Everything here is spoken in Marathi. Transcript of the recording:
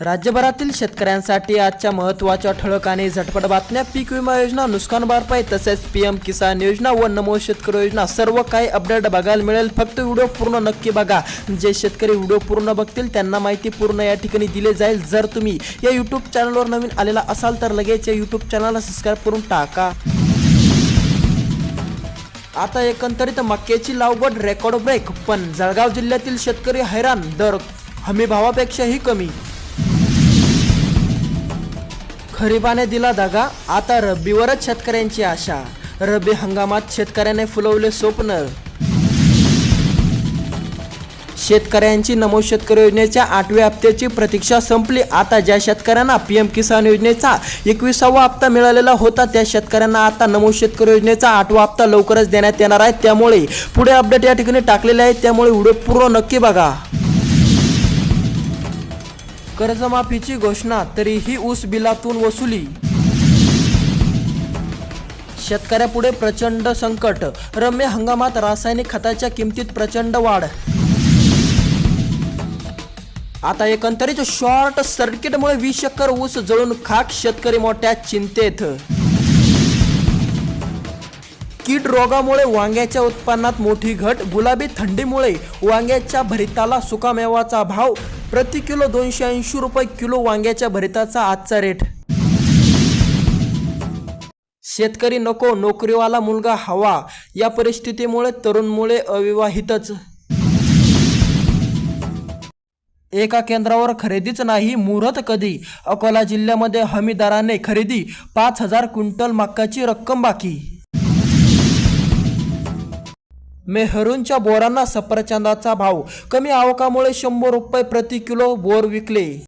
राज्यभरातील शेतकऱ्यांसाठी आजच्या महत्त्वाच्या ठळक आणि झटपट बातम्या पीक विमा योजना नुकसान भरपाई तसेच पी एम किसान योजना व नमो शेतकरी योजना सर्व काही अपडेट बघायला मिळेल. फक्त व्हिडिओ पूर्ण नक्की बघा. जे शेतकरी व्हिडिओ पूर्ण बघतील त्यांना माहिती पूर्ण या ठिकाणी दिले जाईल. जर तुम्ही या यूट्यूब चॅनलवर नवीन आलेला असाल तर लगेच या यूट्यूब चॅनलला सबस्क्राईब करून टाका. आता एकंदरीत मक्याची लागवड रेकॉर्ड ब्रेक पण जळगाव जिल्ह्यातील शेतकरी हैराण दर हमी भावापेक्षाही कमी. खरीपाने दिला दगा आता रब्बीवरच शेतकऱ्यांची आशा. रब्बी हंगामात शेतकऱ्याने फुलवले स्वप्न. शेतकऱ्यांची नमो शेतकरी योजनेच्या आठव्या हप्त्याची प्रतीक्षा संपली. आता ज्या शेतकऱ्यांना पी एम किसान योजनेचा एकविसावा हप्ता मिळालेला होता त्या शेतकऱ्यांना आता नमो शेतकरी योजनेचा आठवा हप्ता लवकरच देण्यात येणार आहे. त्यामुळे पुढे अपडेट या ठिकाणी टाकलेले आहे. त्यामुळे व्हिडिओ पूर्ण नक्की बघा. कर्जमाफीची घोषणा तरीही ऊस बिलातून वसुली. शेतकऱ्यापुढे प्रचंड संकट. रम्य हंगामात रासायनिक खताच्या किमतीत प्रचंड वाढ. आता एकंदरीत शॉर्ट सर्किटमुळे वीस एकर ऊस जळून खाक शेतकरी मोठ्या चिंतेत. कीड रोगामुळे वांग्याच्या उत्पन्नात मोठी घट गुलाबी थंडीमुळे वांग्याच्या भरिताला सुकामेवाचा भाव प्रति किलो दोनशे ऐंशी रुपये किलो वांग्याच्या भरिताचा आजचा रेट. शेतकरी नको नोकरीवाला मुलगा हवा या परिस्थितीमुळे तरुण मुले अविवाहितच. एका केंद्रावर खरेदीच नाही मुहूर्त कधी? अकोला जिल्ह्यामध्ये हमीदाराने खरेदी पाच हजार क्विंटल मक्काची रक्कम बाकी. मेहरूनच्या बोरांना सफरचंदाचा भाव. कमी आवकामुळे शंभर रुपये प्रति किलो बोर विकले.